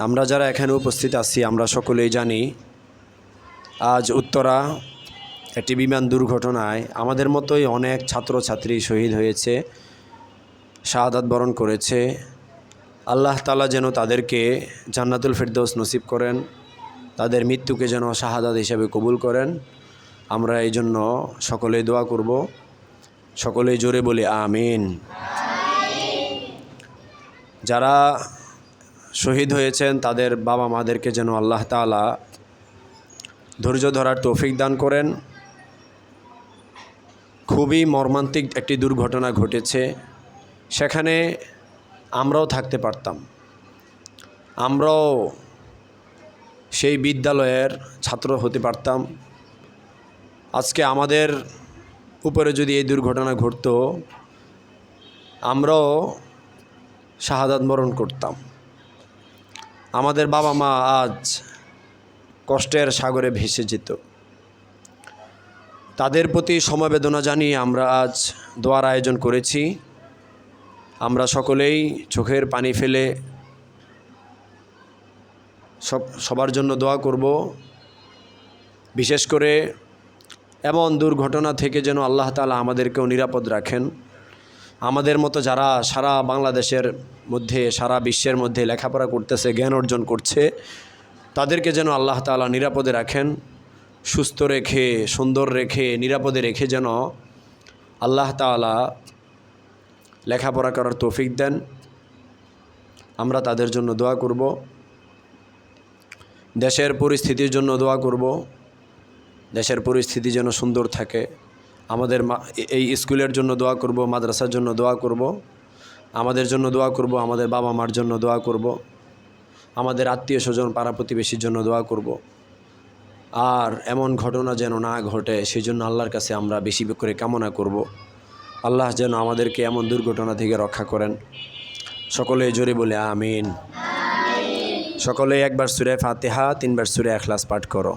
আমরা যারা এখানে উপস্থিত আছি, আমরা সকলেই জানি আজ উত্তরা একটি বিমান দুর্ঘটনায় আমাদের মতোই অনেক ছাত্রছাত্রী শহীদ হয়েছে, শাহাদাত বরণ করেছে। আল্লাহ তালা যেন তাদেরকে জান্নাতুল ফেরদৌস নসিব করেন, তাদের মৃত্যুকে যেন শাহাদাত হিসেবে কবুল করেন। আমরা এই জন্য সকলে দোয়া করব, সকলেই জোরে বলি, আমিন। যারা শহীদ হয়েছেন, তাদের বাবা মাদেরকে যেন আল্লাহ তালা ধৈর্য ধরার তৌফিক দান করেন। খুবই মর্মান্তিক একটি দুর্ঘটনা ঘটেছে। সেখানে আমরাও থাকতে পারতাম। আমরাও সেই বিদ্যালয়ের ছাত্র হতে পারতাম। আজকে আমাদের উপরে যদি এই দুর্ঘটনা ঘটতো, আমরাও শাহাদাত বরণ করতাম। আমাদের বাবা মা আজ কষ্টের সাগরে ভেসে যেত। তাদের প্রতি সমবেদনা জানিয়ে আমরা আজ দোয়ার আয়োজন করেছি। আমরা সকলেই চোখের পানি ফেলে সব, সবার জন্য দোয়া করব। বিশেষ করে এমন দুর্ঘটনা থেকে যেন আল্লাহ তালা আমাদেরকেও নিরাপদ রাখেন। আমাদের মতো যারা সারা বাংলাদেশের মধ্যে, সারা বিশ্বের মধ্যে লেখাপড়া করতেছে, জ্ঞান অর্জন করছে, তাদেরকে যেন আল্লাহ তালা নিরাপদে রাখেন, সুস্থ রেখে, সুন্দর রেখে, নিরাপদে রেখে যেন আল্লাহ তালা লেখাপড়া করার তৌফিক দেন। আমরা তাদের জন্য দোয়া করব। দেশের পরিস্থিতির জন্য দোয়া করব। দেশের পরিস্থিতি যেন সুন্দর থাকে। আমাদের এই স্কুলের জন্য দোয়া করব, মাদ্রাসার জন্য দোয়া করব, আমাদের জন্য দোয়া করব, আমাদের বাবা মার জন্য দোয়া করব, আমাদের আত্মীয় স্বজন, পাড়া প্রতিবেশীর জন্য দোয়া করব। আর এমন ঘটনা যেন না ঘটে সেই জন্য আল্লাহর কাছে আমরা বেশি করে কামনা করব। আল্লাহ যেন আমাদেরকে এমন দুর্ঘটনা থেকে রক্ষা করেন। সকলে জোরে বলে আমিন। সকলে একবার সুরে ফাতেহা, তিনবার সুরে এখলাস পাঠ করো।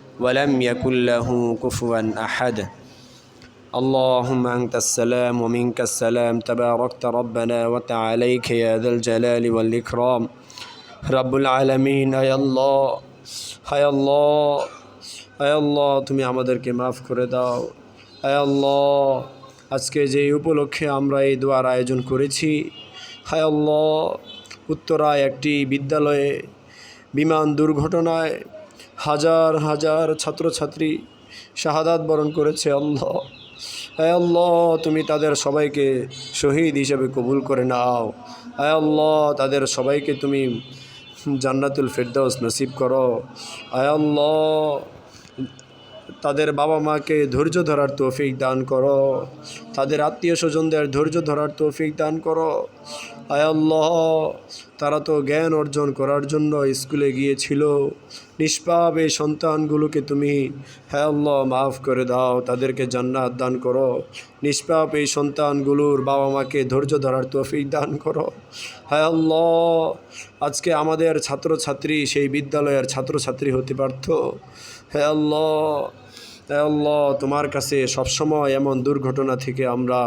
ولم يكن له كفوا أحد اللهم أنت السلام ومنك السلام تباركت ربنا وتعاليك يا ذا الجلال والإكرام رب العالمين أي الله হায় আল্লাহ আয় আল্লাহ তুমি আমাদেরকে মাফ করে দাও আয় আল্লাহ আজকে যে উপলক্ষে আমরা এই দোয়ার আয়োজন করেছি হায় আল্লাহ উত্তরায় একটি বিদ্যালয়ে বিমান দুর্ঘটনায় হাজার হাজার ছাত্রছাত্রী শাহাদাত বরণ করেছে আল্লাহ। আয় আল্লাহ, তুমি তাদের সবাইকে শহীদ হিসেবে কবুল করে নাও। আয় আল্লাহ, তাদের সবাইকে তুমি জান্নাতুল ফেরদাউস নসিব করো। আয় আল্লাহ, তাদের বাবা মাকে ধৈর্য ধরার তৌফিক দান করো। তাদের আত্মীয় স্বজনদের ধৈর্য ধরার তৌফিক দান করো। আয় আল্লাহ, তারা তো জ্ঞান অর্জন করার জন্য স্কুলে গিয়েছিল। নিষ্পাপ এই সন্তানগুলোকে তুমি হ্যাঁ আল্লাহ, মাফ করে দাও, তাদেরকে জান্নাত দান করো। নিষ্পাপ এই সন্তানগুলোর বাবা মাকে ধৈর্য ধরার তৌফিক দান করো। হ্যাঁ আল্লাহ, আজকে আমাদের ছাত্রছাত্রী সেই বিদ্যালয়ের ছাত্রছাত্রী হতে পারত। হ্যাঁ আল্লাহ হ্যাঁ আল্লাহ, তোমার কাছে সবসময় এমন দুর্ঘটনা থেকে আমরা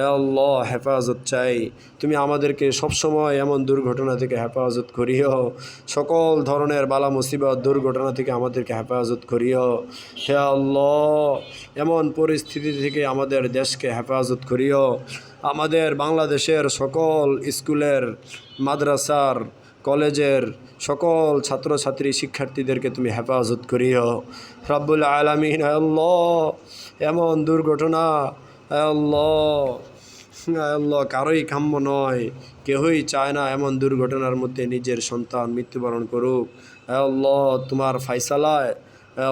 আল্লাহ হেফাজত চাই। তুমি আমাদেরকে সবসময় এমন দুর্ঘটনা থেকে হেফাজত করিও। সকল ধরনের বালা মুসিবত দুর্ঘটনা থেকে আমাদেরকে হেফাজত করিও। হে আল্লাহ, এমন পরিস্থিতি থেকে আমাদের দেশকে হেফাজত করিও। আমাদের বাংলাদেশের সকল স্কুলের, মাদ্রাসার, কলেজের সকল ছাত্রছাত্রী, শিক্ষার্থীদেরকে তুমি হেফাজত করিও। রাব্বুল আলমিন আল্লাহ, এমন দুর্ঘটনা আল্লাহ কারোই কাম্য নয়। কেহই চায় না এমন দুর্ঘটনার মধ্যে নিজের সন্তান মৃত্যুবরণ করুক। আল্লাহ, তোমার ফাইসালায়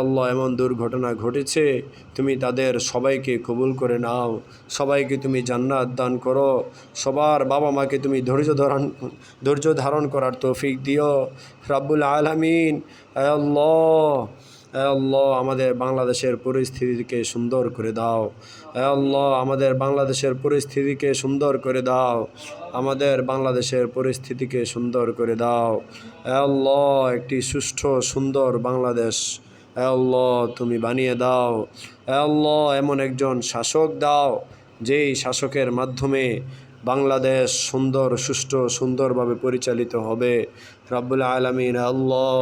আল্লাহ, এমন দুর্ঘটনা ঘটেছে, তুমি তাদের সবাইকে কবুল করে নাও। সবাইকে তুমি জান্নাত দান করো। সবার বাবা মাকে তুমি ধৈর্য ধারণ ধৈর্য ধারণ করার তৌফিক দিও। রাব্বুল আলামিন আল্লাহ আল্লাহ, আমাদের বাংলাদেশের পরিস্থিতিকে সুন্দর করে দাও। আল্লাহ, আমাদের বাংলাদেশের পরিস্থিতিকে সুন্দর করে দাও। আমাদের বাংলাদেশের পরিস্থিতিকে সুন্দর করে দাও। আল্লাহ, একটি সুষ্ঠু, সুন্দর বাংলাদেশ আল্লাহ, তুমি বানিয়ে দাও। আল্লাহ, এমন একজন শাসক দাও, যেই শাসকের মাধ্যমে বাংলাদেশ সুন্দর, সুষ্ঠু, সুন্দরভাবে পরিচালিত হবে। রাব্বুল আলমিন, আল্লাহ,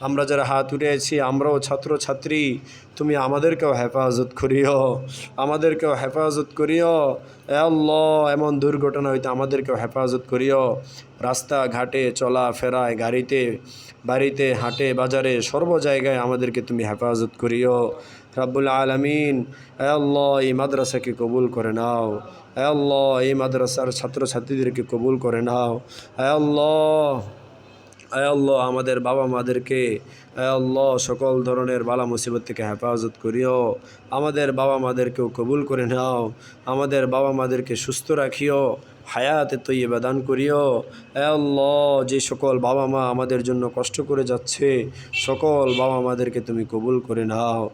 আমরা যারা হাত উঠেছি আমরাও ছাত্রছাত্রী, তুমি আমাদেরকেও হেফাজত করিও, আমাদেরকেও হেফাজত করিও। এ আল্লাহ, এমন দুর্ঘটনা হইতে আমাদেরকেও হেফাজত করিও। রাস্তাঘাটে চলা ফেরায় গাড়িতে, বাড়িতে, হাটে, বাজারে, সর্ব জায়গায় আমাদেরকে তুমি হেফাজত করিও। রাব্বুল আলমিন আল্লাহ, এই মাদ্রাসাকে কবুল করে নাও। আল্লাহ, এই মাদ্রাসার ছাত্রছাত্রীদেরকে কবুল করে নাও। আল্লাহ আল্লাহ, আমাদের বাবা মাদেরকে আল্লাহ, সকল ধরনের বালা মুসিবত থেকে হেফাজত করিও। আমাদের বাবা মাদেরকেও কবুল করে নাও। আমাদের বাবা মাদেরকে সুস্থ রাখিও। হায়াতে তৈবা দান করিও। আল্লাহ, যে সকল বাবা মা আমাদের জন্য কষ্ট করে যাচ্ছে, সকল বাবা মাদেরকে তুমি কবুল করে নাও।